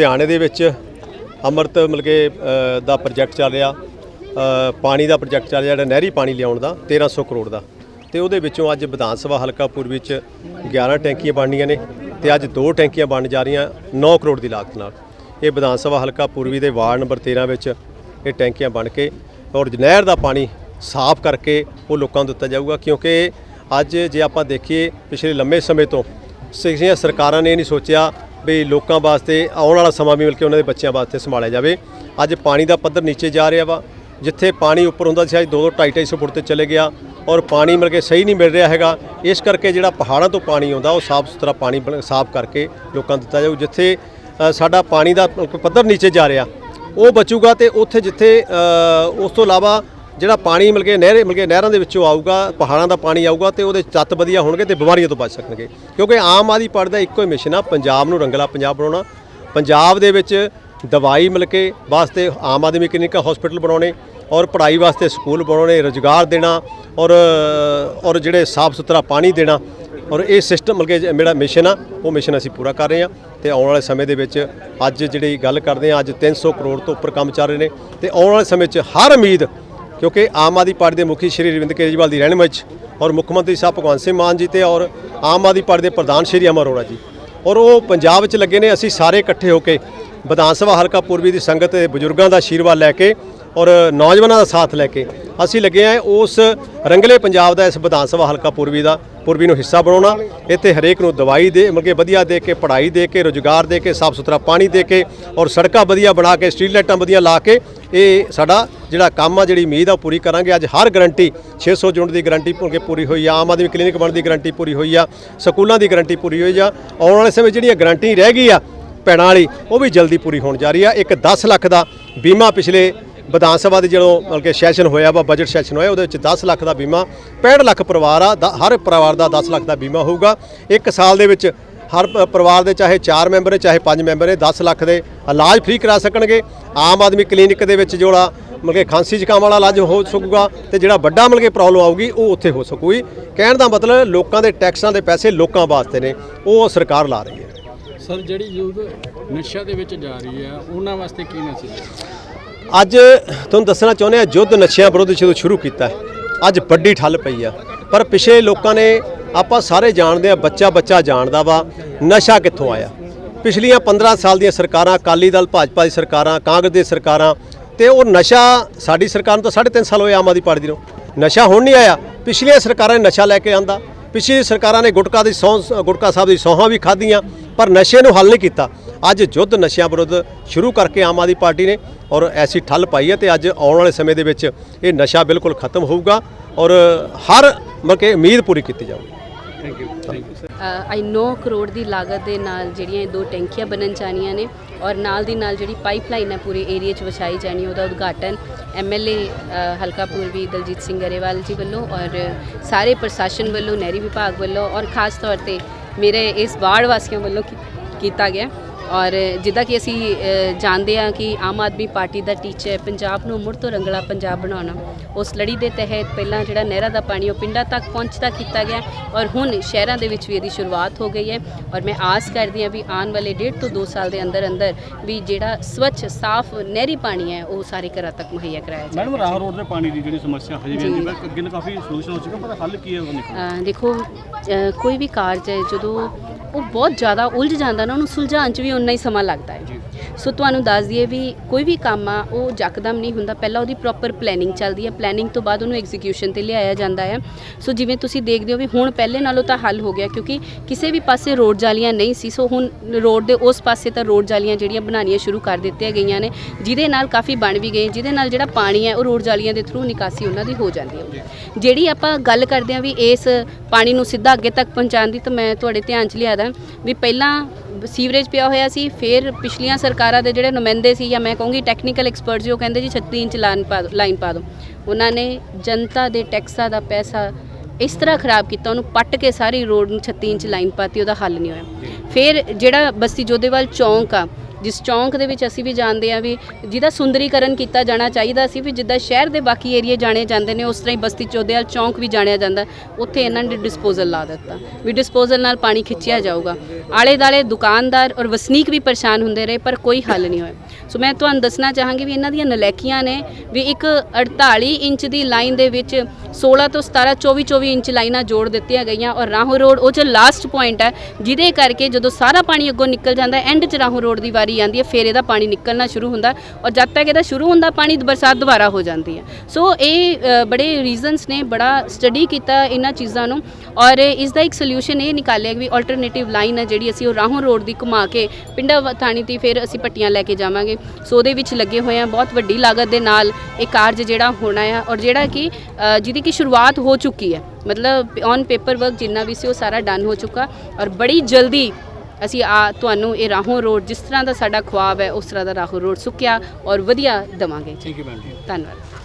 ਲੁਧਿਆਣੇ ਦੇ ਵਿੱਚ ਅੰਮ੍ਰਿਤ ਮਿਲ ਕੇ ਦਾ ਪ੍ਰੋਜੈਕਟ ਚੱਲ ਰਿਹਾ ਪਾਣੀ ਦਾ ਪ੍ਰੋਜੈਕਟ ਚੱਲ ਰਿਹਾ, ਜਿਹੜਾ ਨਹਿਰੀ ਪਾਣੀ ਲਿਆਉਣ ਦਾ 1300 ਕਰੋੜ ਦਾ। ਤੇ ਉਹਦੇ ਵਿੱਚੋਂ ਅੱਜ ਵਿਧਾਨ ਸਭਾ ਹਲਕਾ ਪੂਰਬੀ ਚ 11 ਟੈਂਕੀਆਂ ਬਣਨੀਆਂ ਨੇ ਤੇ ਅੱਜ ਦੋ ਟੈਂਕੀਆਂ ਬਣ ਜਾ ਰਹੀਆਂ 9 ਕਰੋੜ ਦੀ ਲਾਗਤ ਨਾਲ। ਇਹ ਵਿਧਾਨ ਸਭਾ ਹਲਕਾ ਪੂਰਬੀ ਦੇ ਵਾਰਡ ਨੰਬਰ 13 ਵਿੱਚ ਇਹ ਟੈਂਕੀਆਂ ਬਣ ਕੇ ਔਰ ਨਹਿਰ ਦਾ ਪਾਣੀ ਸਾਫ਼ ਕਰਕੇ ਉਹ ਲੋਕਾਂ ਨੂੰ ਦਿੱਤਾ ਜਾਊਗਾ, ਕਿਉਂਕਿ ਅੱਜ ਜੇ ਆਪਾਂ ਦੇਖੀਏ ਪਿਛਲੇ ਲੰਮੇ ਸਮੇਂ ਤੋਂ ਸਿੱਖੀਆਂ ਸਰਕਾਰਾਂ ਨੇ ਇਹ ਨਹੀਂ ਸੋਚਿਆ ਵੀ ਲੋਕਾਂ ਵਾਸਤੇ ਆਉਣ ਵਾਲਾ ਸਮਾਂ ਵੀ ਮਿਲ ਕੇ ਉਹਨਾਂ ਦੇ ਬੱਚਿਆਂ ਵਾਸਤੇ ਸੰਭਾਲਿਆ ਜਾਵੇ। ਅੱਜ ਪਾਣੀ ਦਾ ਪੱਧਰ ਨੀਚੇ ਜਾ ਰਿਹਾ ਵਾ, ਜਿੱਥੇ ਪਾਣੀ ਉੱਪਰ ਹੁੰਦਾ ਸੀ, ਅੱਜ 2 2 2.5 250 ਫੁੱਟ ਤੇ ਚਲੇ ਗਿਆ ਔਰ ਪਾਣੀ ਮਿਲ ਕੇ ਸਹੀ ਨਹੀਂ ਮਿਲ ਰਿਹਾ ਹੈਗਾ। ਇਸ ਕਰਕੇ ਜਿਹੜਾ ਪਹਾੜਾਂ ਤੋਂ ਪਾਣੀ ਆਉਂਦਾ, ਉਹ ਸਾਫ਼ ਸੁਥਰਾ ਪਾਣੀ ਬਣ- ਸਾਫ਼ ਕਰਕੇ ਲੋਕਾਂ ਨੂੰ ਦਿੱਤਾ ਜਾਊ, ਜਿੱਥੇ ਸਾਡਾ ਪਾਣੀ ਦਾ ਪੱਧਰ ਨੀਚੇ ਜਾ ਰਿਹਾ। ਉਹ ਬਚੂਗਾ ਤੇ ਉੱਥੇ ਜਿੱਥੇ ਉਸ ਤੋਂ ਇਲਾਵਾ ਜਿਹੜਾ ਪਾਣੀ ਮਿਲ ਕੇ ਨਹਿਰੇ, ਮਿਲ ਕੇ ਨਹਿਰਾਂ ਦੇ ਵਿੱਚੋਂ ਆਊਗਾ, ਪਹਾੜਾਂ ਦਾ ਪਾਣੀ ਆਊਗਾ ਤੇ ਉਹਦੇ ਤੱਤ ਵਧੀਆ ਹੋਣਗੇ ਤੇ ਬਿਮਾਰੀਆਂ ਤੋਂ ਬਚ ਸਕਣਗੇ। ਕਿਉਂਕਿ ਆਮ ਆਦਮੀ ਪਾਰਟੀ ਦਾ ਇੱਕੋ ਹੀ ਮਿਸ਼ਨ ਆ, ਪੰਜਾਬ ਨੂੰ ਰੰਗਲਾ ਪੰਜਾਬ ਬਣਾਉਣਾ। ਪੰਜਾਬ ਦੇ ਵਿੱਚ ਦਵਾਈ ਮਿਲ ਕੇ ਵਾਸਤੇ ਆਮ ਆਦਮੀ ਕਲੀਨਿਕ ਹਸਪੀਟਲ ਬਣਾਉਣੇ ਔਰ ਪੜ੍ਹਾਈ ਵਾਸਤੇ ਸਕੂਲ ਬਣਾਉਣੇ, ਰੋਜ਼ਗਾਰ ਦੇਣਾ ਔਰ ਔਰ ਜਿਹੜੇ ਸਾਫ਼ ਸੁਥਰਾ ਪਾਣੀ ਦੇਣਾ ਔਰ ਇਹ ਸਿਸਟਮ ਮਿਲ ਕੇ ਮੇਰਾ ਮਿਸ਼ਨ ਆ, ਉਹ ਮਿਸ਼ਨ ਅਸੀਂ ਪੂਰਾ ਕਰ ਰਹੇ ਹਾਂ ਤੇ ਆਉਣ ਵਾਲੇ ਸਮੇਂ ਦੇ ਵਿੱਚ ਅੱਜ ਜਿਹੜੀ ਗੱਲ ਕਰਦੇ ਹਾਂ, ਅੱਜ 300 ਕਰੋੜ ਤੋਂ ਉੱਪਰ ਕੰਮ ਚੱਲ ਰਹੇ ਨੇ ਤੇ ਆਉਣ ਵਾਲੇ ਸਮੇਂ 'ਚ ਹਰ ਉਮੀਦ ਕਿਉਂਕਿ ਆਮ ਆਦਮੀ ਪਾਰਟੀ ਦੇ ਮੁਖੀ ਸ਼੍ਰੀ ਅਰਵਿੰਦ ਕੇਜਰੀਵਾਲ ਦੀ ਰਹਿਨੁਮਾਈ 'ਚ ਔਰ ਮੁੱਖ ਮੰਤਰੀ ਸਾਹਿਬ ਭਗਵੰਤ ਸਿੰਘ ਮਾਨ ਜੀ ਤੇ ਔਰ ਆਮ ਆਦਮੀ ਪਾਰਟੀ ਦੇ ਪ੍ਰਧਾਨ ਸ਼੍ਰੀ ਅਮਰ ਅਰੋੜਾ ਜੀ। ਔਰ ਉਹ ਪੰਜਾਬ ਵਿੱਚ ਲੱਗੇ ਨੇ, ਅਸੀਂ ਸਾਰੇ ਇਕੱਠੇ ਹੋ ਕੇ ਵਿਧਾਨ ਸਭਾ ਹਲਕਾ ਪੂਰਬੀ ਦੀ ਸੰਗਤ ਤੇ ਬਜ਼ੁਰਗਾਂ ਦਾ ਆਸ਼ੀਰਵਾਦ ਲੈ ਕੇ ਔਰ ਨੌਜਵਾਨਾਂ ਦਾ ਸਾਥ ਲੈ ਕੇ ਅਸੀਂ ਲੱਗੇ ਆ ਉਸ ਰੰਗਲੇ ਪੰਜਾਬ ਦਾ ਇਸ ਵਿਧਾਨ ਸਭਾ ਹਲਕਾ ਪੂਰਬੀ ਦਾ, ਪੂਰਬੀ ਨੂੰ ਹਿੱਸਾ ਬਣਾਉਣਾ, ਇੱਥੇ ਹਰੇਕ ਨੂੰ ਦਵਾਈ ਦੇ ਮਤਲਬ ਕਿ ਵਧੀਆ ਦੇ ਕੇ, ਪੜ੍ਹਾਈ ਦੇ ਕੇ, ਰੋਜ਼ਗਾਰ ਦੇ ਕੇ ਸਾਫ਼ ਸੁਥਰਾ ਪਾਣੀ ਦੇ ਕੇ ਔਰ ਸੜਕਾਂ ਵਧੀਆ ਬਣਾ ਕੇ, ਸਟਰੀਟ ਲਾਈਟਾਂ ਵਧੀਆ ਲਾ ਕੇ ਇਹ ਸਾਡਾ ਜਿਹੜਾ ਕੰਮ ਆ, ਜਿਹੜੀ ਉਮੀਦ ਆ, ਉਹ ਪੂਰੀ ਕਰਾਂਗੇ। ਅੱਜ ਹਰ ਗਰੰਟੀ 600 ਯੂਨਿਟ ਦੀ ਗਰੰਟੀ ਭੁਣ ਪੂਰੀ ਹੋਈ ਆ, ਆਮ ਆਦਮੀ ਕਲੀਨਿਕ ਬਣਨ ਦੀ ਗਰੰਟੀ ਪੂਰੀ ਹੋਈ ਆ, ਸਕੂਲਾਂ ਦੀ ਗਰੰਟੀ ਪੂਰੀ ਹੋਈ ਆ, ਆਉਣ ਵਾਲੇ ਸਮੇਂ ਜਿਹੜੀਆਂ ਗਰੰਟੀ ਰਹਿ ਗਈ ਆ ਭੈਣਾਂ ਵਾਲੀ, ਉਹ ਵੀ ਜਲਦੀ ਪੂਰੀ ਹੋਣ ਜਾ ਰਹੀ ਆ। ਇੱਕ 10 ਲੱਖ ਦਾ ਬੀਮਾ ਪਿਛਲੇ ਵਿਧਾਨ ਸਭਾ ਦੇ ਜਦੋਂ ਮਤਲਬ ਕਿ ਸੈਸ਼ਨ ਹੋਇਆ ਵਾ ਬਜਟ ਸੈਸ਼ਨ ਹੋਇਆ, ਉਹਦੇ ਵਿੱਚ 10 ਲੱਖ ਦਾ ਬੀਮਾ 65 ਲੱਖ ਪਰਿਵਾਰ ਆ, ਦ- ਹਰ ਪਰਿਵਾਰ ਦਾ 10 ਲੱਖ ਦਾ ਬੀਮਾ ਹੋਊਗਾ। ਇੱਕ ਸਾਲ ਦੇ ਵਿੱਚ ਹਰ ਪ- ਪਰਿਵਾਰ ਦੇ ਚਾਹੇ 4 ਮੈਂਬਰ ਨੇ, ਚਾਹੇ 5 ਮੈਂਬਰ ਨੇ 10 ਲੱਖ ਦੇ ਇਲਾਜ ਫ੍ਰੀ ਕਰਾ ਸਕਣਗੇ। ਆਮ ਆਦਮੀ ਕਲੀਨਿਕ ਦੇ ਵਿੱਚ ਜਿਹੜਾ ਮਤਲਬ ਕਿ ਖਾਂਸੀ ਜ਼ੁਕਾਮ ਵਾਲਾ ਇਲਾਜ ਹੋ ਸਕੂਗਾ ਤੇ ਜਿਹੜਾ ਵੱਡਾ ਮਤਲਬ ਕਿ ਪ੍ਰੋਬਲਮ ਆਊਗੀ, ਉਹ ਉੱਥੇ ਹੋ ਸਕੂਗੀ ਕਹਿਣ ਦਾ ਮਤਲਬ ਲੋਕਾਂ ਦੇ ਟੈਕਸਾਂ ਦੇ ਪੈਸੇ ਲੋਕਾਂ ਵਾਸਤੇ ਨੇ, ਉਹ ਸਰਕਾਰ ਲਾ ਰਹੀ ਹੈ। ਸਰ, ਜਿਹੜੀ ਯੂਥ ਨਸ਼ਾ ਦੇ ਵਿੱਚ ਜਾ ਰਹੀ ਹੈ, ਉਹਨਾਂ ਵਾਸਤੇ ਕੀ ਮੈਸੇਜ ਹੈ? ਅੱਜ ਤੁਹਾਨੂੰ ਦੱਸਣਾ ਚਾਹੁੰਦੇ ਆ ਯੁੱਧ ਨਸ਼ਿਆਂ ਵਿਰੁੱਧ ਜਦੋਂ ਸ਼ੁਰੂ ਕੀਤਾ ਅੱਜ ਵੱਡੀ ਠੱਲ ਪਈ ਆ। ਪਰ ਪਿਛਲੇ ਲੋਕਾਂ ਨੇ ਆਪਾਂ ਸਾਰੇ ਜਾਣਦੇ ਆ ਬੱਚਾ ਬੱਚਾ ਜਾਣਦਾ ਵਾ, ਨਸ਼ਾ ਕਿੱਥੋਂ ਆਇਆ? ਪਿਛਲੀਆਂ 15 ਸਾਲ ਦੀਆਂ ਸਰਕਾਰਾਂ, ਅਕਾਲੀ ਦਲ, ਭਾਜਪਾ ਦੀ ਸਰਕਾਰਾਂ, ਕਾਂਗਰਸ ਦੀ ਸਰਕਾਰਾਂ, ਤੇ ਉਹ ਨਸ਼ਾ, ਸਾਡੀ ਸਰਕਾਰ ਨੂੰ ਤਾਂ 3.5 ਸਾਲ ਹੋਏ ਆਮ ਆਦਮੀ ਪਾਰਟੀ ਨੂੰ, ਨਸ਼ਾ ਹੁਣ ਨਹੀਂ ਆਇਆ। ਪਿਛਲੀਆਂ ਸਰਕਾਰਾਂ ਨੇ ਨਸ਼ਾ ਲੈ ਕੇ ਆਂਦਾ ਪਿਛਲੀ ਸਰਕਾਰਾਂ ਨੇ ਗੁਟਕਾ ਦੀ ਸਹੁੰ ਗੁਟਕਾ ਸਾਹਿਬ ਦੀ ਸੌਹਾਂ ਵੀ ਖਾਧੀਆਂ, ਪਰ ਨਸ਼ੇ ਨੂੰ ਹੱਲ ਨਹੀਂ ਕੀਤਾ। ਅੱਜ ਯੁੱਧ ਨਸ਼ਿਆਂ ਵਿਰੁੱਧ ਸ਼ੁਰੂ ਕਰਕੇ ਆਮ ਆਦਮੀ ਪਾਰਟੀ ਨੇ ਔਰ ਐਸੀ ਠੱਲ ਪਾਈ ਹੈ ਤੇ ਅੱਜ ਆਉਣ ਵਾਲੇ ਸਮੇਂ ਦੇ ਵਿੱਚ ਇਹ ਨਸ਼ਾ ਬਿਲਕੁਲ ਖਤਮ ਹੋਊਗਾ ਔਰ ਹਰ ਮਤਲਬ ਕਿ ਉਮੀਦ ਪੂਰੀ ਕੀਤੀ ਜਾਊਗੀ। ਥੈਂਕ ਯੂ ਥੈਂਕ ਯੂ ਆਈ 9 ਕਰੋੜ ਦੀ ਲਾਗਤ ਦੇ ਨਾਲ ਜਿਹੜੀਆਂ ਇਹ ਦੋ ਟੈਂਕੀਆਂ ਬਣਨ ਜਾਣੀਆਂ ਨੇ ਔਰ ਨਾਲ ਦੀ ਨਾਲ ਜਿਹੜੀ ਪਾਈਪਲਾਈਨ ਹੈ ਪੂਰੇ ਏਰੀਆ 'ਚ ਵਿਛਾਈ ਜਾਣੀ ਉਹਦਾ ਉਦਘਾਟਨ ਐਮਐਲਏ ਹਲਕਾ ਪੂਰਬੀ ਦਲਜੀਤ ਸਿੰਘ ਗਰੇਵਾਲ ਜੀ ਵੱਲੋਂ ਔਰ ਸਾਰੇ ਪ੍ਰਸ਼ਾਸਨ ਵੱਲੋਂ ਨਹਿਰੀ ਵਿਭਾਗ ਵੱਲੋਂ ਔਰ ਖਾਸ ਤੌਰ ਤੇ ਮੇਰੇ ਇਸ ਵਾਰਡ ਵਾਸੀਆਂ ਵੱਲੋਂ ਕੀਤਾ ਗਿਆ। ਔਰ ਜਿੱਦਾਂ ਕਿ ਅਸੀਂ ਜਾਣਦੇ ਹਾਂ ਕਿ ਆਮ ਆਦਮੀ ਪਾਰਟੀ ਦਾ ਟੀਚਾ ਹੈ ਪੰਜਾਬ ਨੂੰ ਮੁੜ ਤੋਂ ਰੰਗਲਾ ਪੰਜਾਬ ਬਣਾਉਣਾ ਉਸ ਲੜੀ ਦੇ ਤਹਿਤ ਪਹਿਲਾਂ ਜਿਹੜਾ ਨਹਿਰਾਂ ਦਾ ਪਾਣੀ ਉਹ ਪਿੰਡਾਂ ਤੱਕ ਪਹੁੰਚਦਾ ਕੀਤਾ ਗਿਆ ਔਰ ਹੁਣ ਸ਼ਹਿਰਾਂ ਦੇ ਵਿੱਚ ਵੀ ਇਹਦੀ ਸ਼ੁਰੂਆਤ ਹੋ ਗਈ ਹੈ ਔਰ ਮੈਂ ਆਸ ਕਰਦੀ ਹਾਂ ਵੀ ਆਉਣ ਵਾਲੇ ਡੇਢ ਤੋਂ 2 ਸਾਲ ਦੇ ਅੰਦਰ ਅੰਦਰ ਵੀ ਜਿਹੜਾ ਸਵੱਛ ਸਾਫ਼ ਨਹਿਰੀ ਪਾਣੀ ਹੈ ਉਹ ਸਾਰੇ ਘਰਾਂ ਤੱਕ ਮੁਹੱਈਆ ਕਰਾਇਆ ਜਾਏ ਮੈਡਮ ਰਾਹ ਰੋਡ ਦੇ ਪਾਣੀ ਦੀ ਜਿਹੜੀ ਸਮੱਸਿਆ ਹਜੇ ਵੀ ਹੈ ਅੱਗੇ ਕਾਫੀ ਸੋਲੂਸ਼ਨ ਹੋ ਚੁੱਕਾ ਪਰ ਹੱਲ ਕੀ ਹੈ ਉਹ ਦੇਖੋ ਕੋਈ ਵੀ ਕਾਰਜ ਹੈ ਜਦੋਂ ਉਹ ਬਹੁਤ ਜ਼ਿਆਦਾ ਉਲਝ ਜਾਂਦਾ ਨਾ ਉਹਨੂੰ ਸੁਲਝਾਉਣ 'ਚ ਵੀ ਉਨਾ ਹੀ ਸਮਾਂ ਲੱਗਦਾ ਹੈ। ਸੋ ਤੁਹਾਨੂੰ ਦੱਸ ਦਈਏ ਵੀ ਕੋਈ ਵੀ ਕੰਮ ਆ ਉਹ ਜੱਕਦਮ ਨਹੀਂ ਹੁੰਦਾ। ਪਹਿਲਾਂ ਉਹਦੀ ਪ੍ਰੋਪਰ ਪਲੈਨਿੰਗ ਚੱਲਦੀ ਹੈ। ਪਲੈਨਿੰਗ ਤੋਂ ਬਾਅਦ ਉਹਨੂੰ ਐਗਜ਼ੀਕਿਊਸ਼ਨ ਤੇ ਲਿਆਇਆ ਜਾਂਦਾ ਹੈ। ਸੋ ਜਿਵੇਂ ਤੁਸੀਂ ਦੇਖਦੇ ਹੋ ਵੀ ਹੁਣ ਪਹਿਲੇ ਨਾਲੋਂ ਤਾਂ ਹੱਲ ਹੋ ਗਿਆ ਕਿਉਂਕਿ ਕਿਸੇ ਵੀ ਪਾਸੇ ਰੋਡ ਜਾਲੀਆਂ ਨਹੀਂ ਸੀ। ਸੋ ਹੁਣ ਰੋਡ ਦੇ ਉਸ ਪਾਸੇ ਤਾਂ ਰੋਡ ਜਾਲੀਆਂ ਜਿਹੜੀਆਂ ਬਣਾਉਣੀਆਂ ਸ਼ੁਰੂ ਕਰ ਦਿੱਤੀਆਂ ਗਈਆਂ ਨੇ ਜਿਹਦੇ ਨਾਲ ਕਾਫੀ ਬਣ ਵੀ ਗਏ ਜਿਹਦੇ ਨਾਲ ਜਿਹੜਾ ਪਾਣੀ ਹੈ ਉਹ ਰੋਡ ਜਾਲੀਆਂ ਦੇ ਥਰੂ ਨਿਕਾਸੀ ਉਹਨਾਂ ਦੀ ਹੋ ਜਾਂਦੀ ਹੈ। ਜਿਹੜੀ ਆਪਾਂ ਗੱਲ ਕਰਦੇ ਹਾਂ ਵੀ ਇਸ ਪਾਣੀ ਨੂੰ ਸਿੱਧਾ ਅੱਗੇ ਤੱਕ ਪਹੁੰਚਾਉਣ ਦੀ ਤਾਂ ਮੈਂ ਤੁਹਾਡੇ ਧਿਆਨ 'ਚ ਲਿਆਦਾ ਵੀ ਪਹਿਲਾਂ ਸੀਵਰੇਜ ਪਿਆ ਹੋਇਆ ਸੀ ਫਿਰ ਪਿਛਲੀਆਂ ਸਰਕਾਰਾਂ ਦੇ ਜਿਹੜੇ ਨੁਮਾਇੰਦੇ ਸੀ ਜਾਂ ਮੈਂ ਕਹੂੰਗੀ ਟੈਕਨੀਕਲ ਐਕਸਪਰਟ ਜੀ ਕਹਿੰਦੇ ਜੀ 36 ਇੰਚ ਲਾਈਨ ਪਾ ਦਿਓ ਲਾਈਨ ਪਾ ਦਿਓ ਉਹਨਾਂ ਨੇ ਜਨਤਾ ਦੇ ਟੈਕਸਾਂ ਦਾ ਪੈਸਾ ਇਸ ਤਰ੍ਹਾਂ ਖਰਾਬ ਕੀਤਾ ਉਹਨੂੰ ਪੱਟ ਕੇ ਸਾਰੀ ਰੋਡ ਨੂੰ 36 ਇੰਚ ਲਾਈਨ ਪਾਤੀ ਉਹਦਾ ਹੱਲ ਨਹੀਂ ਹੋਇਆ। ਫਿਰ ਜਿਹੜਾ ਬਸਤੀ ਜੋਧੇਵਾਲ ਚੌਂਕ ਆ ਜਿਸ ਚੌਂਕ ਦੇ ਵਿੱਚ ਅਸੀਂ ਵੀ ਜਾਣਦੇ ਆ ਵੀ ਜਿਹਦਾ ਸੁੰਦਰੀਕਰਨ ਕੀਤਾ ਜਾਣਾ ਚਾਹੀਦਾ ਸੀ, ਵੀ ਜਿੱਦਾਂ ਸ਼ਹਿਰ ਦੇ ਬਾਕੀ ਏਰੀਏ ਜਾਣੇ ਜਾਂਦੇ ਨੇ, ਉਸ ਤਰ੍ਹਾਂ ਹੀ ਬਸਤੀ ਚੌਧੇਵਾਲ ਚੌਂਕ ਵੀ ਜਾਣਿਆ ਜਾਂਦਾ। ਉੱਥੇ ਇਹਨਾਂ ਨੇ ਡਿਸਪੋਜ਼ਲ ਲਾ ਦਿੱਤਾ, ਵੀ ਡਿਸਪੋਜ਼ਲ ਨਾਲ ਪਾਣੀ ਖਿੱਚਿਆ ਜਾਊਗਾ। ਆਲੇ ਦਾਲੇ ਦੁਕਾਨਦਾਰ ਔਰ ਵਸਨੀਕ ਵੀ ਪਰੇਸ਼ਾਨ ਹੁੰਦੇ ਰਹੇ, ਪਰ ਕੋਈ ਹੱਲ ਨਹੀਂ ਹੋਇਆ। ਸੋ ਮੈਂ ਤੁਹਾਨੂੰ ਦੱਸਣਾ ਚਾਹਾਂਗੀ ਵੀ ਇਹਨਾਂ ਦੀਆਂ ਨਲੈਕੀਆਂ ਨੇ ਵੀ ਇੱਕ 48 ਇੰਚ ਦੀ ਲਾਈਨ ਦੇ ਵਿੱਚ 16 ਤੋਂ 17 24 24 ਇੰਚ ਲਾਈਨਾਂ ਜੋੜ ਦਿੱਤੀਆਂ ਗਈਆਂ ਔਰ ਰਾਹੋਂ ਰੋਡ ਉਹ ਚ ਲਾਸਟ ਪੁਆਇੰਟ ਹੈ, ਜਿਹਦੇ ਕਰਕੇ ਜਦੋਂ ਸਾਰਾ ਪਾਣੀ ਅੱਗੋਂ ਨਿਕਲ ਜਾਂਦਾ ਐਂਡ ਚ ਰਾਹੋਂ ਰੋਡ ਦੀ ਵਾਰੀ ਆਉਂਦੀ ਹੈ ਫਿਰ ਇਹਦਾ ਪਾਣੀ ਨਿਕਲਣਾ ਸ਼ੁਰੂ ਹੁੰਦਾ ਔਰ ਜਦ ਤੱਕ ਇਹਦਾ ਸ਼ੁਰੂ ਹੁੰਦਾ ਪਾਣੀ ਬਰਸਾਤ ਦੁਬਾਰਾ ਹੋ ਜਾਂਦੀ ਹੈ। ਸੋ ਇਹ ਅ, ਬੜੇ ਰੀਜ਼ਨਸ ਨੇ ਬੜਾ ਸਟੱਡੀ ਕੀਤਾ ਇਹਨਾਂ ਚੀਜ਼ਾਂ ਨੂੰ ਔਰ ਇਸ ਦਾ ਇੱਕ ਸੋਲੂਸ਼ਨ ਇਹ ਨਿਕਾਲਿਆ ਵੀ ਆਲਟਰਨੇਟਿਵ ਲਾਈਨ ਹੈ ਜਿਹੜੀ ਅਸੀਂ ਉਹ ਰਾਹੋਂ ਰੋਡ ਦੀ ਘੁਮਾ ਕੇ ਪਿੰਡਾ ਥਾਣੀ ਤੇ ਫਿਰ ਅਸੀਂ ਪੱਟੀਆਂ ਲੈ ਕੇ ਜਾਵਾਂਗੇ। ਸੋ ਉਹਦੇ ਵਿੱਚ ਲੱਗੇ ਹੋਏ ਆ ਬਹੁਤ ਵੱਡੀ ਲਾਗਤ ਦੇ ਨਾਲ ਇਹ ਕਾਰਜ ਜਿਹੜਾ ਹੋਣਾ ਆ ਔਰ ਜਿਹੜਾ ਕਿ ਅ, ਜਿਹਦੀ ਕਿ ਸ਼ੁਰੂਆਤ ਹੋ ਚੁੱਕੀ ਹੈ। ਮਤਲਬ ਔਨ ਪੇਪਰ ਵਰਕ ਜਿੰਨਾ ਵੀ ਸੀ ਉਹ ਸਾਰਾ ਡਨ ਹੋ ਚੁੱਕਾ ਔਰ ਬੜੀ ਜਲਦੀ ਅਸੀਂ ਆ ਤੁਹਾਨੂੰ ਇਹ ਰਾਹੋਂ ਰੋਡ ਜਿਸ ਤਰ੍ਹਾਂ ਦਾ ਸਾਡਾ ਖੁਆਬ ਹੈ ਉਸ ਤਰ੍ਹਾਂ ਦਾ ਰਾਹੋਂ ਰੋਡ ਸੁੱਕਿਆ ਔਰ ਵਧੀਆ ਦਵਾਂਗੇ। ਯੂ ਮੈਮ ਜੀ ਧੰਨਵਾਦ।